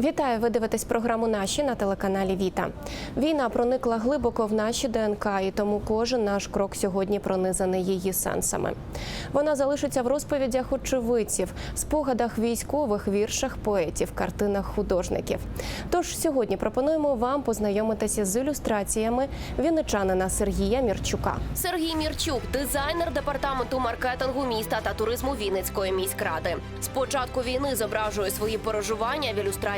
Вітаю! Ви дивитесь програму Наші на телеканалі Віта. Війна проникла глибоко в наші ДНК, і тому кожен наш крок сьогодні пронизаний її сенсами. Вона залишиться в розповідях очевидців, спогадах військових, віршах поетів, картинах художників. Тож сьогодні пропонуємо вам познайомитися з ілюстраціями вінничанина Сергія Мірчука. Сергій Мірчук, дизайнер департаменту маркетингу міста та туризму Вінницької міськради. З початку війни зображує свої переживання в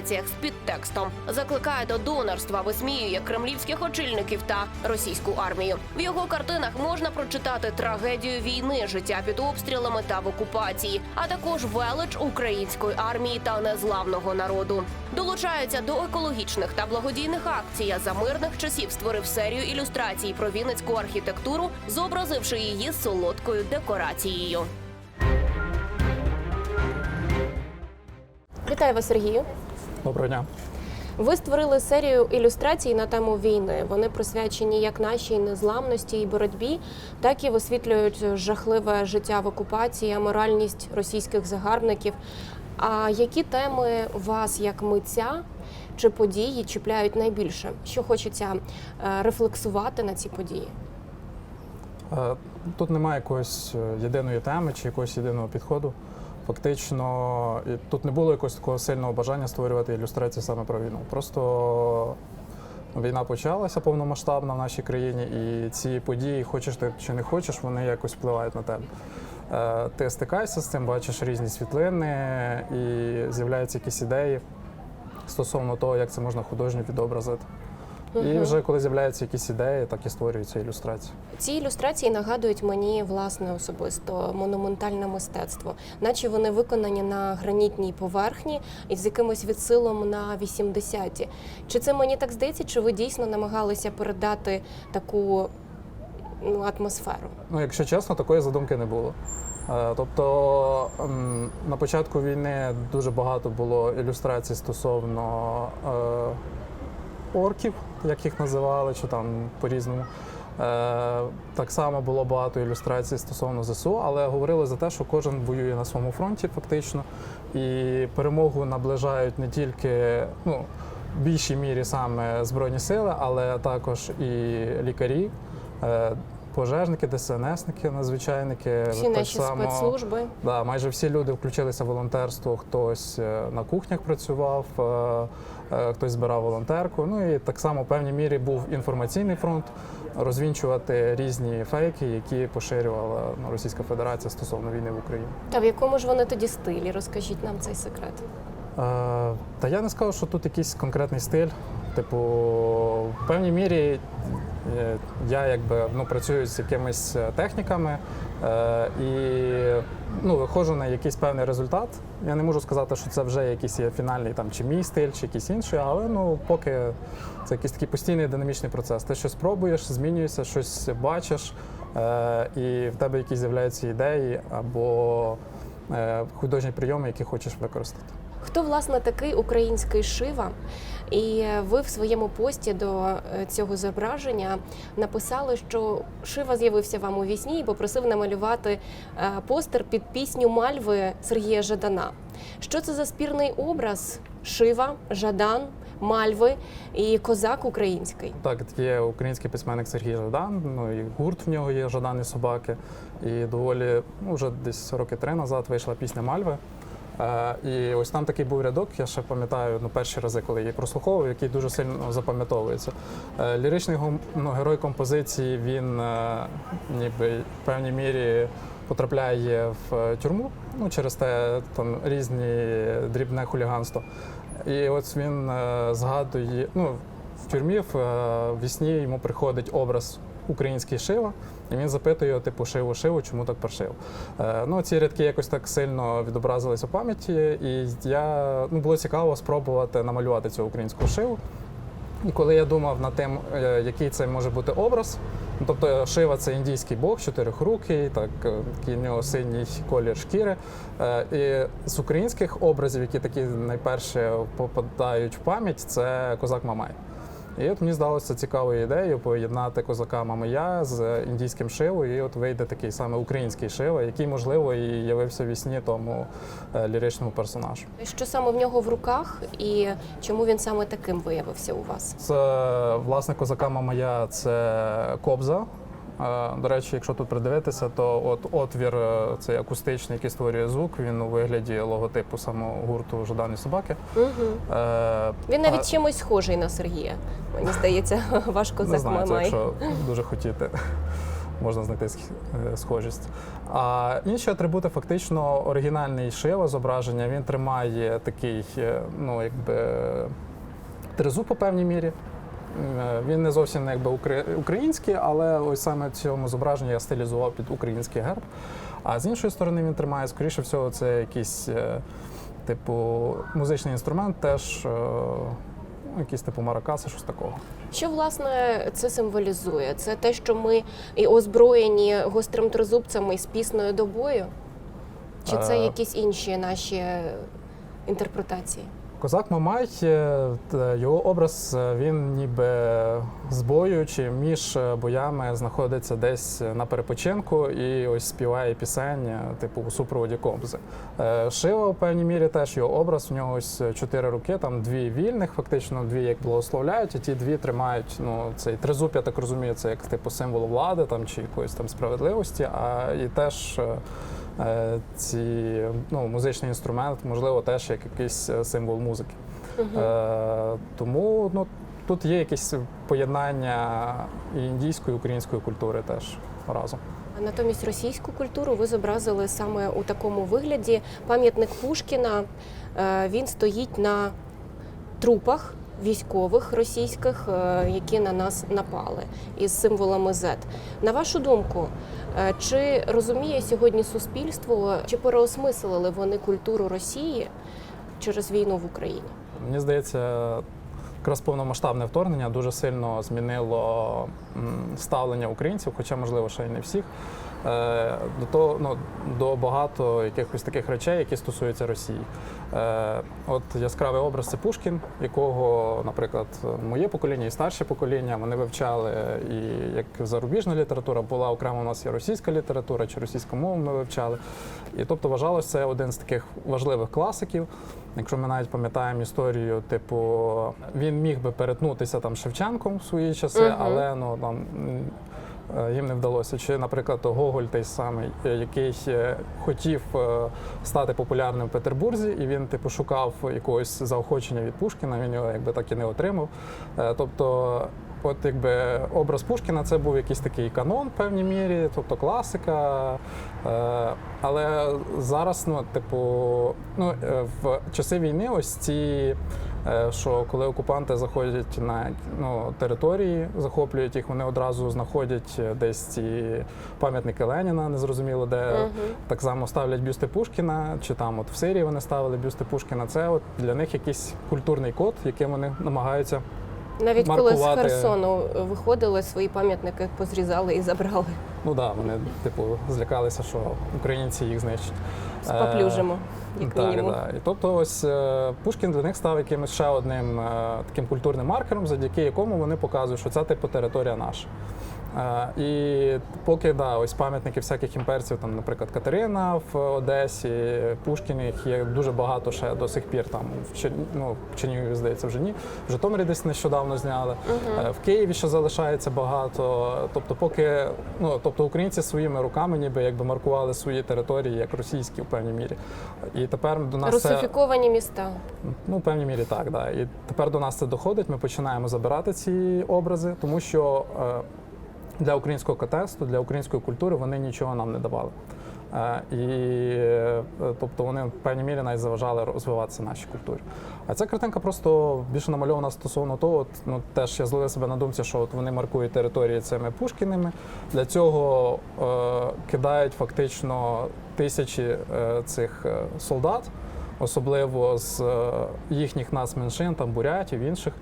ілюстраціях з підтекстом, закликає до донорства, висміює кремлівських очільників та російську армію. В його картинах можна прочитати трагедію війни, життя під обстрілами та в окупації, а також велич української армії та незламного народу. Долучаються до екологічних та благодійних акцій. За мирних часів створив серію ілюстрацій про вінницьку архітектуру, зобразивши її солодкою декорацією. Вітаю вас, Сергію. Доброго дня. Ви створили серію ілюстрацій на тему війни. Вони присвячені як нашій незламності і боротьбі, так і висвітлюють жахливе життя в окупації, аморальність російських загарбників. А які теми вас як митця чи події чіпляють найбільше? Що хочеться е, рефлексувати на ці події? Е, Тут немає якоїсь е, єдиної теми чи якогось єдиного підходу. Фактично, тут не було якогось такого сильного бажання створювати ілюстрації саме про війну. Просто війна почалася повномасштабна в нашій країні, і ці події, хочеш ти чи не хочеш, вони якось впливають на тебе. Е, Ти стикаєшся з цим, бачиш різні світлини, і з'являються якісь ідеї стосовно того, як це можна художньо відобразити. І вже коли з'являються якісь ідеї, так і створюються ілюстрації. Ці ілюстрації нагадують мені власне особисто монументальне мистецтво, наче вони виконані на гранітній поверхні і з якимось відсилом на 80-ті. Чи це мені так здається, чи ви дійсно намагалися передати таку ну, атмосферу? Ну, якщо чесно, такої задумки не було. Е, Тобто на початку війни дуже багато було ілюстрацій стосовно е, орків, як їх називали, чи там по-різному. Е, Так само було багато ілюстрацій стосовно ЗСУ, але говорили за те, що кожен воює на своєму фронті фактично, і перемогу наближають не тільки ну, в більшій мірі саме Збройні сили, але також і лікарі. Пожежники, ДСНСники, надзвичайники, Всі так наші спецслужби. Да, майже всі люди включилися в волонтерство. Хтось е, на кухнях працював, е, е, хтось збирав волонтерку. Ну і так само в певній мірі був інформаційний фронт розвінчувати різні фейки, які поширювала ну, Російська Федерація стосовно війни в Україні. Та в якому ж вони тоді стилі? Розкажіть нам цей секрет. Та я не скажу, що тут якийсь конкретний стиль. Типу, в певній мірі я якби ну, працюю з якимись е, техніками е, і ну, виходжу на якийсь певний результат. Я не можу сказати, що це вже якийсь є фінальний там, чи мій стиль, чи якийсь інший, але ну, поки це якийсь такий постійний динамічний процес. Ти щось пробуєш, змінюєшся, щось бачиш, е, і в тебе якісь з'являються ідеї або е, художні прийоми, які хочеш використати. Хто власне такий український шива? І ви в своєму пості до е, цього зображення написали, що шива з'явився вам у вісні і попросив намалювати е, постер під пісню Мальви Сергія Жадана. Що це за спірний образ? Шива, Жадан, Мальви і козак український. Так, є український письменник Сергій Жадан, ну і гурт в нього є Жадан і собаки. І доволі ну, вже десь роки три назад вийшла пісня Мальви. Е, і ось там такий був рядок, я ще пам'ятаю ну, перші рази, коли її прослуховував, який дуже сильно запам'ятовується. Е, ліричний ну, герой композиції він е, ніби в певній мірі потрапляє в тюрму ну, через те там різні дрібне хуліганство. І ось він згадує, ну, в тюрмі в вісні йому приходить образ український шива, і він запитує, типу, шиву, шиву, чому так паршив. Е, ну, ці рядки якось так сильно відобразились у пам'яті, і я ну, було цікаво спробувати намалювати цю українську шиву. І коли я думав над тим, е, який це може бути образ, ну, тобто Шива це індійський бог, чотирихрукий, так е, такий в нього синій колір шкіри. І з українських образів, які такі найперше попадають в пам'ять, це козак Мамай. І от мені здалося цікавою ідеєю поєднати козака Мамая з індійським шиву, і от вийде такий саме український шива, який, можливо, і явився в вісні тому е, ліричному персонажу. Що саме в нього в руках, і чому він саме таким виявився у вас? Це власне козака Мамая це кобза. До речі, якщо тут придивитися, то от отвір е, цей акустичний, який створює звук, він у вигляді логотипу самого гурту Жадані собаки. Угу. Е, Він навіть а- чимось схожий на Сергія. Мені здається, ваш не знаю, це якщо дуже хотіти, можна знайти е, схожість. А інші атрибути фактично оригінальний шива зображення. Він тримає такий, ну якби тризуб по певній мірі. Е, Він не зовсім не якби український, але ось саме в цьому зображенні я стилізував під український герб. А з іншої сторони він тримає, скоріше всього, це якийсь е, типу музичний інструмент, теж е, якийсь типу маракаси, щось такого. Що власне це символізує? Це те, що ми і озброєні гострим тризубцем з пісною до бою? Чи це якісь інші наші інтерпретації? Козак Мамай, е, його образ е, він ніби з бою чи між е, боями знаходиться десь на перепочинку і ось співає пісень, типу у супроводі кобзи. Шива в певній мірі теж його образ. У нього ось чотири руки, там дві вільних, фактично дві як благословляють, і ті дві тримають. Ну цей тризуб, я так розумію, це як типу символ влади там чи якоїсь там справедливості. А і теж. Е, Ці ну, музичний інструмент, можливо, теж як якийсь е, символ музики. Е, тому ну, тут є якесь поєднання і індійської, і української культури теж разом. Натомість російську культуру ви зобразили саме у такому вигляді. Пам'ятник Пушкіна він стоїть на трупах військових російських, е, які на нас напали, із символами Z. На вашу думку, е, чи розуміє сьогодні суспільство, чи переосмислили вони культуру Росії через війну в Україні? Мені здається, якраз повномасштабне вторгнення дуже сильно змінило ставлення українців, хоча, можливо, ще й не всіх. Е, До того, ну, до багато якихось таких речей, які стосуються Росії. Е, От яскравий образ це Пушкін, якого, наприклад, моє покоління і старше покоління вони вивчали і як зарубіжна література була окремо у нас є російська література чи російську мову ми вивчали. І тобто вважалося це один з таких важливих класиків. Якщо ми навіть пам'ятаємо історію, типу він міг би перетнутися там Шевченком в свої часи, але ну там. Е, Їм не вдалося. Чи, наприклад, Гоголь той самий, е, який е, хотів стати популярним в Петербурзі, і він типу шукав якогось заохочення від Пушкіна. Він його якби так і не отримав. Тобто, от якби образ Пушкіна це був якийсь такий канон в певній мірі, тобто класика. Але зараз, ну, типу, ну, в часи війни, ось ці, що коли окупанти заходять на ну, території, захоплюють їх, вони одразу знаходять е, десь ці пам'ятники Леніна, незрозуміло де. Мгм. Так само ставлять бюсти Пушкіна, чи там от в Сирії вони ставили бюсти Пушкіна. Це от для них якийсь культурний код, яким вони намагаються. Навіть коли з Херсону виходили, свої пам'ятники позрізали і забрали. Ну да, вони типу злякалися, що українці їх знищать. Споплюжимо, як Е, так, мінімум. да. І тобто, ось е, Пушкін для них став якимось ще одним е, таким культурним маркером, завдяки якому вони показують, що це типу територія наша. Е, І поки да, ось пам'ятники всяких імперців, там, наприклад, Катерина в Одесі, Пушкін, їх є дуже багато ще до сих пір. Там в Чер... ну, в Чернігові, здається, вже ні. В Житомирі десь нещодавно зняли. Е, В Києві ще залишається багато. Тобто, поки ну тобто українці своїми руками, ніби якби маркували свої території як російські в певній мірі. І тепер до нас це Русифіковані міста. Ну, в певній мірі так, да. І тепер до нас це доходить. Ми починаємо забирати ці образи, тому що е, для українського контексту, для української культури вони нічого нам не давали. Е, і е, тобто вони в певній мірі навіть заважали розвиватися нашій культурі. А ця картинка просто більше намальована стосовно того, ну теж я зловив себе на думці, що от вони маркують території цими пушкіними. Для цього е, кидають фактично тисячі е, цих е, солдат особливо з їхніх нас меншин, там бурятів, інших.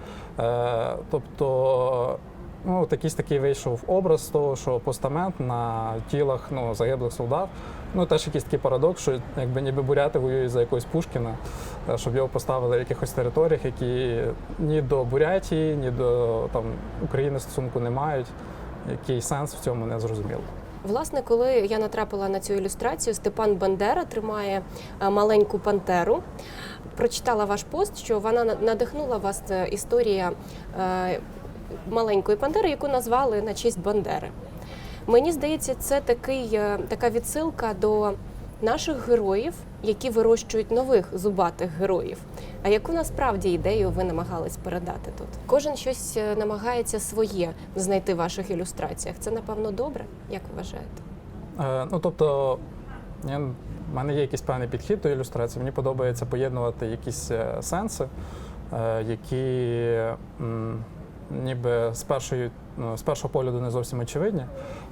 Тобто ну, от якийсь такий вийшов образ того, що постамент на тілах ну, загиблих солдат. Ну, теж якийсь такий парадокс, що якби ніби буряти воюють за якогось Пушкіна, е, щоб його поставили в якихось територіях, які ні до Бурятії, ні до там, України стосунку не мають. Який сенс в цьому не зрозуміло. Власне, коли я натрапила на цю ілюстрацію, Степан Бандера тримає е, маленьку пантеру. Прочитала ваш пост, що вона на- надихнула вас е, історія маленької пантери, яку назвали на честь Бандери. Мені здається, це такий, е, така відсилка до наших героїв, які вирощують нових зубатих героїв. А яку насправді ідею ви намагались передати тут? Кожен щось е, намагається своє знайти в ваших ілюстраціях. Це напевно добре, як ви вважаєте? Е, ну, тобто, в мене є якийсь певний підхід до ілюстрації. Мені подобається поєднувати якісь е, сенси, е, які м, ніби з, першої, з першого погляду не зовсім очевидні.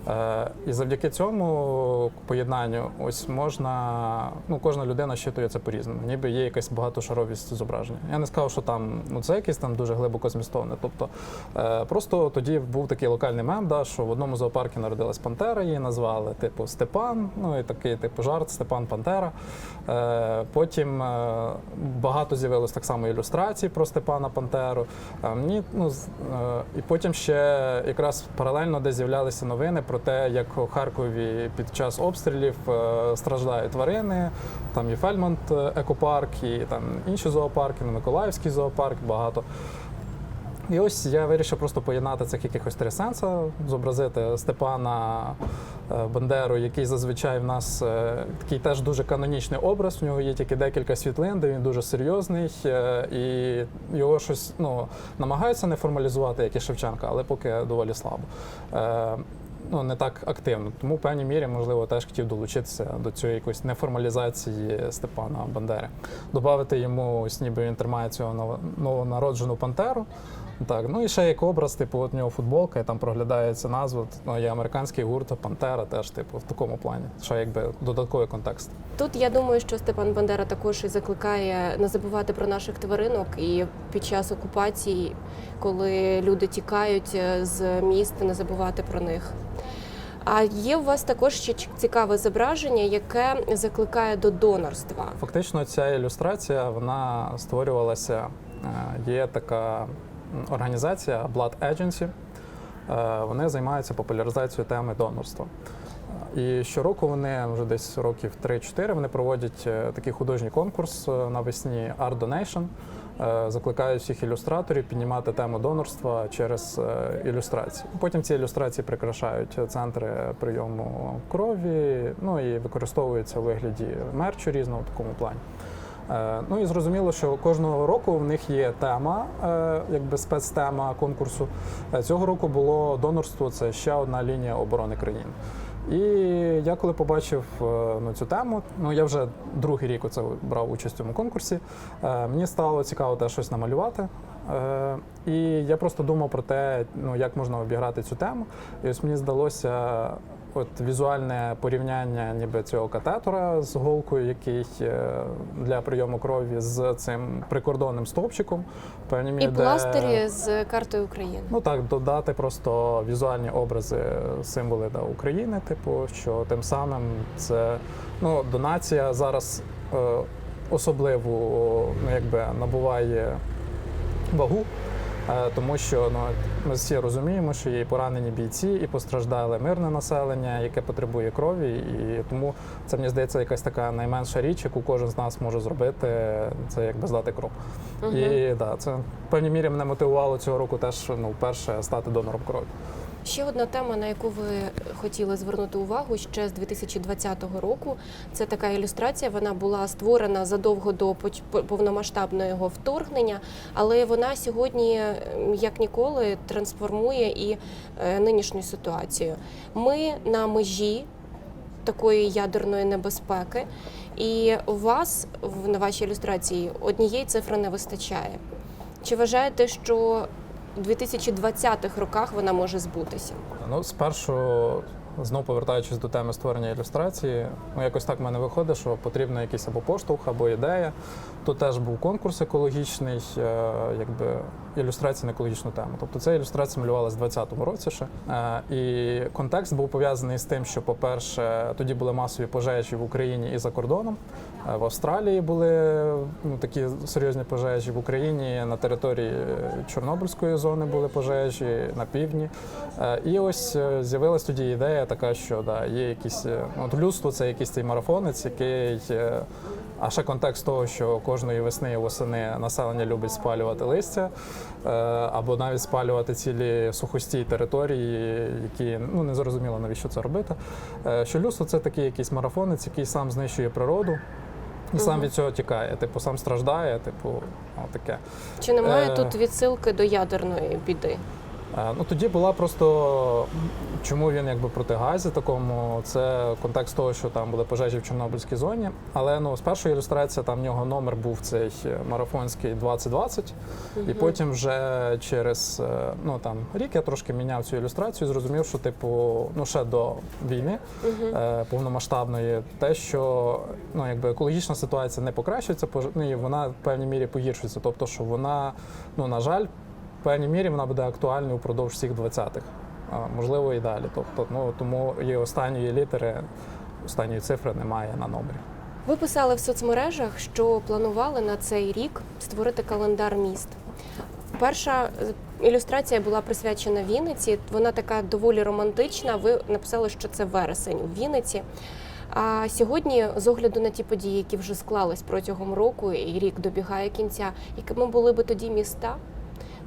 Е, і завдяки цьому поєднанню ось можна, ну, кожна людина щитує це по-різному. Ніби є якась багатошаровість зображення. Я не сказав, що там ну, це якесь там дуже глибоко змістовне. Тобто е, просто тоді був такий локальний мем, да, що в одному зоопарку народилась Пантера, її назвали типу Степан, ну і такий типу жарт Степан Пантера. Е, потім багато з'явилось так само ілюстрацій про Степана Пантеру. Ну, і потім ще якраз паралельно де з'являлися новини про те, як у Харкові під час обстрілів е, страждають тварини. Там і Фельмонт е, екопарк, і там інші зоопарки, Миколаївський зоопарк, багато. І ось я вирішив просто поєднати цих якихось три сенси, зобразити Степана е, Бандеру, який зазвичай в нас е, такий теж дуже канонічний образ. В нього є тільки декілька світлин, де він дуже серйозний, е, і його щось ну, намагаються не формалізувати, як і Шевченка, але поки доволі слабо. Ну, не так активно. Тому в певній мірі, можливо, теж хотів долучитися до цієї якоїсь неформалізації Степана Бандери. Добавити йому, ось ніби він тримає цього ново- новонароджену пантеру. Так, ну і ще як образ, типу, от у нього футболка, і там проглядається назва. Ну, є американський гурт, Пантера теж, типу, в такому плані. Ще якби додатковий контекст. Тут я думаю, що Степан Бандера також і закликає не забувати про наших тваринок і під час окупації, коли люди тікають е, з міст, не забувати про них. А є у вас також ще цікаве зображення, яке закликає до донорства. Фактично, ця ілюстрація вона створювалася. е, Є така організація Blood Agency. Е, Вони займаються популяризацією теми донорства. І щороку вони вже десь років 3-4 вони проводять е, такий художній конкурс е, навесні Art Donation. Закликають всіх ілюстраторів піднімати тему донорства через ілюстрації. Потім ці ілюстрації прикрашають центри прийому крові, ну і використовуються у вигляді мерчу різного в такому плані. Е, Ну і зрозуміло, що кожного року в них є тема, е, якби спецтема конкурсу. Е, Цього року було донорство це ще одна лінія оборони країни. І я коли побачив ну, цю тему, ну я вже другий рік оце брав участь в цьому конкурсі. Мені стало цікаво теж щось намалювати. І я просто думав про те, ну як можна обіграти цю тему. І ось мені здалося от візуальне порівняння ніби цього катетора з голкою, який е, для прийому крові з цим прикордонним стовпчиком. в певній І де- пластирі з картою України. Ну так, додати просто візуальні образи, символи да, України, типу, що тим самим це ну, донація зараз е, особливо ну, якби, набуває вагу. Е, Тому що ну, ми всі розуміємо, що є і поранені бійці, і постраждале мирне населення, яке потребує крові. І тому це мені здається якась така найменша річ, яку кожен з нас може зробити, це якби здати кров. Угу. І да, це в певній мірі мене мотивувало цього року теж ну, вперше стати донором крові. Ще одна тема, на яку ви хотіли звернути увагу ще з 2020 року. Це така ілюстрація. Вона була створена задовго до повномасштабного вторгнення, але вона сьогодні, як ніколи, трансформує і е, нинішню ситуацію. Ми на межі такої ядерної небезпеки, і у вас на вашій ілюстрації однієї цифри не вистачає. Чи вважаєте, що 2020-х роках вона може збутися? Ну, спершу, знову повертаючись до теми створення ілюстрації, ну якось так в мене виходить, що потрібно якийсь або поштовх, або ідея. Тут теж був конкурс екологічний, е, якби ілюстрації на екологічну тему. Тобто ця ілюстрація малювалася в 2020 році ще. Е, І контекст був пов'язаний з тим, що, по-перше, тоді були масові пожежі в Україні і за кордоном. Е, В Австралії були ну, такі серйозні пожежі в Україні на території е, Чорнобильської зони були пожежі на півдні. І ось з'явилась тоді ідея така, що да, є якісь от людство це якийсь цей марафонець, який. А ще контекст того, що кожної весни і восени населення любить спалювати листя е, або навіть спалювати цілі сухості території, які ну не зрозуміло навіщо це робити. Е, Що людство це такий якийсь марафонець, який сам знищує природу. І сам від цього тікає, типу, сам страждає, типу, таке. Чи немає Е. тут відсилки до ядерної біди? Е, Ну тоді була просто чому він якби проти газі такому. Це контекст того, що там були пожежі в Чорнобильській зоні. Але ну з першої ілюстрації там в нього номер був цей марафонський 2020. І потім вже через е, ну там рік я трошки міняв цю ілюстрацію, зрозумів, що типу, ну ще до війни е, повномасштабної, те, що ну якби екологічна ситуація не покращується, ну, і вона в певній мірі погіршується. Тобто, що вона, ну на жаль, певній мірі вона буде актуальною впродовж всіх 20-х, а можливо і далі. Тобто, ну тому і останньої літери, останньої цифри немає на номері. Ви писали в соцмережах, що планували на цей рік створити календар міст. Перша е, ілюстрація була присвячена Вінниці. Вона така доволі романтична. Ви написали, що це вересень у Вінниці. А сьогодні, з огляду на ті події, які вже склались протягом року, і рік добігає кінця, якими були би тоді міста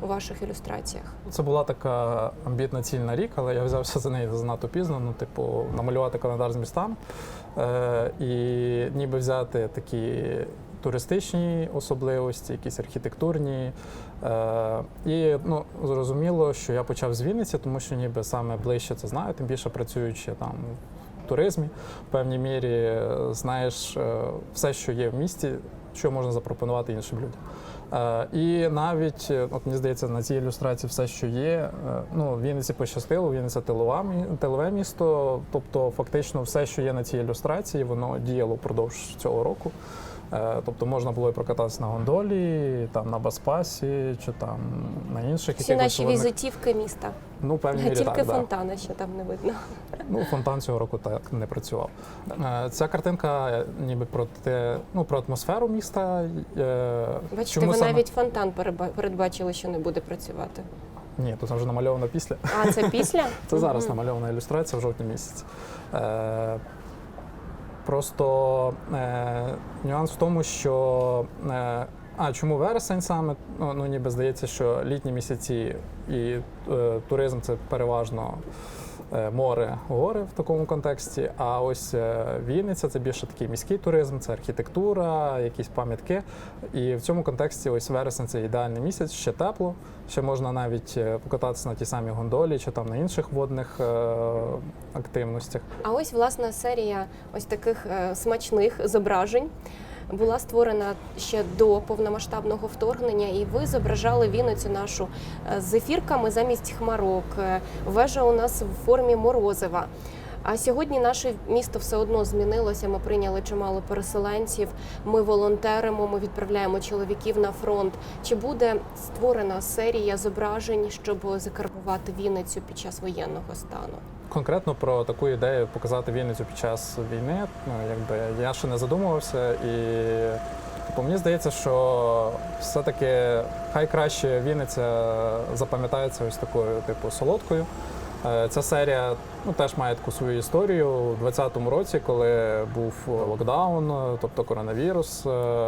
у ваших ілюстраціях? Це була така амбітна ціль на рік, але я взявся за неї занадто пізно. Ну, типу, намалювати календар з містами е, і ніби взяти такі туристичні особливості, якісь архітектурні. Е, і ну, зрозуміло, що я почав з Вінниці, тому що ніби саме ближче це знаю, тим більше працюючи там. в Туризмі в певній мірі е, знаєш е, все, що є в місті, що можна запропонувати іншим людям. Е, І навіть, е, от мені здається, на цій ілюстрації все, що є. е, Ну, Вінниці пощастило, Вінниця тилове місто. Тобто, фактично, все, що є на цій ілюстрації, воно діяло впродовж цього року. Е, Тобто можна було і прокататися на гондолі, там на Баспасі чи там на інших Всі наші водних- візитівки міста. Ну, мірі Тільки так, да. фонтана ще там не видно. Ну, фонтан цього року так не працював. Е, Ця картинка е, ніби про те, ну про атмосферу міста. Бачите, чому ви саме- навіть фонтан передбачили, що не буде працювати. Ні, тут вже намальовано після. А це після? Це зараз намальована ілюстрація в жовтні місяці. Просто е, нюанс в тому, що. Е, а чому вересень саме? Ну, ну ніби здається, що літні місяці і е, туризм це переважно море, гори в такому контексті. А ось е, Вінниця це більше такий міський туризм, це архітектура, якісь пам'ятки. І в цьому контексті ось вересень це ідеальний місяць, ще тепло. Ще можна навіть е, покататися на ті самі гондолі чи там на інших водних е, активностях. А ось власна серія ось таких е, смачних зображень була створена ще до повномасштабного вторгнення, і ви зображали Вінницю нашу е, з зефірками замість хмарок. Е, Вежа у нас в формі морозива. А сьогодні наше місто все одно змінилося. Ми прийняли чимало переселенців. Ми волонтеримо, ми відправляємо чоловіків на фронт. Чи буде створена серія зображень, щоб закарбувати Вінницю під час воєнного стану? Конкретно про таку ідею показати Вінницю під час війни, ну якби я ще не задумувався, і типу, мені здається, що все-таки хай краще Вінниця запам'ятається ось такою, типу, солодкою. Е, Ця серія ну, теж має таку свою історію у 2020 році, коли був локдаун, е, тобто коронавірус,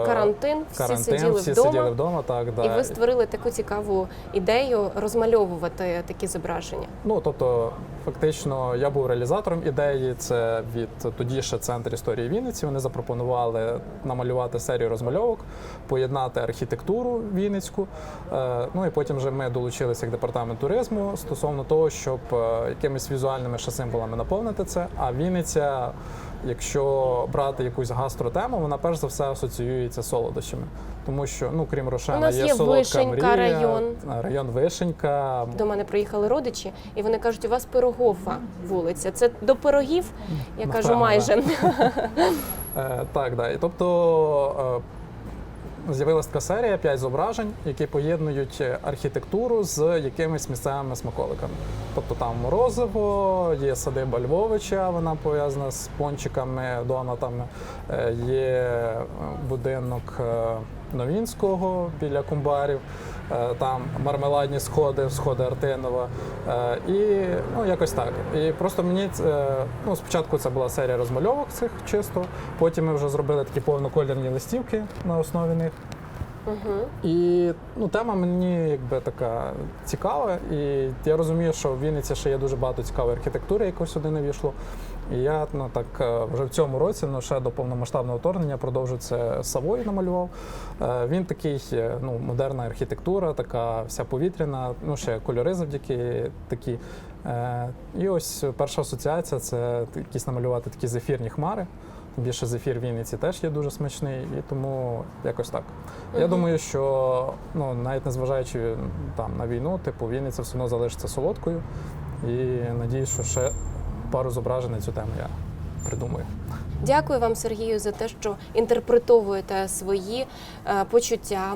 карантин, Карантин, всі сиділи всі вдома. сиділи вдома. Так, да. І ви створили таку цікаву ідею розмальовувати такі зображення. Ну тобто, фактично, я був реалізатором ідеї. Це від тоді ще центр історії Вінниці. Вони запропонували намалювати серію розмальовок, поєднати архітектуру Вінницьку. Е, Ну і потім вже ми долучилися як департамент туризму стосовно того, щоб е, якимись візуальними ще символами наповнити це. А Вінниця. Якщо брати якусь гастротему, вона перш за все асоціюється з солодощами, тому що ну крім Рошена, У нас є солодка Вишенька, мрія, район. район Вишенька, До мене приїхали родичі, і вони кажуть, у вас пирогова вулиця. Це до пирогів? Я кажу, майже. Е, так, да. І тобто з'явилася така серія п'ять зображень, які поєднують е, архітектуру з якимись місцевими смаколиками. Тобто там морозиво, є садиба Львовича, вона пов'язана з пончиками, донатами, е, є е, будинок Новінського біля кумбарів. Е, Там мармеладні сходи, сходи Артинова. Е, І ну, якось так. І просто мені е, ну, спочатку це була серія розмальовок цих чисто, потім ми вже зробили такі повнокольорні листівки на основі них. І ну, тема мені якби така цікава, і я розумію, що в Вінниці ще є дуже багато цікавої архітектури, яку сюди не війшло. І я ну, так е, вже в цьому році, ну ще до повномасштабного вторгнення, продовжу це Савої намалював. Е, Він такий, е, ну, модерна архітектура, така вся повітряна, ну ще кольори завдяки такі. І ось перша асоціація це якісь намалювати такі зефірні хмари. Більше зефір в Вінниці теж є дуже смачний, і тому якось так. Я думаю, що ну навіть незважаючи там на війну, типу Вінниця все одно залишиться солодкою. І надіюсь, що ще пару зображень на цю тему я придумаю. Дякую вам, Сергію, за те, що інтерпретовуєте свої е, почуття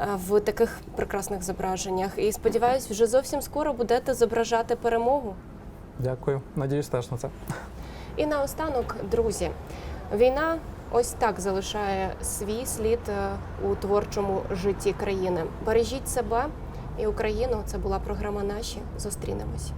е, в таких прекрасних зображеннях. І сподіваюсь, вже зовсім скоро будете зображати перемогу. Дякую. Надіюсь теж на це. І наостанок, друзі, війна ось так залишає свій слід е, у творчому житті країни. Бережіть себе і Україну. Це була програма Наші. Зустрінемось.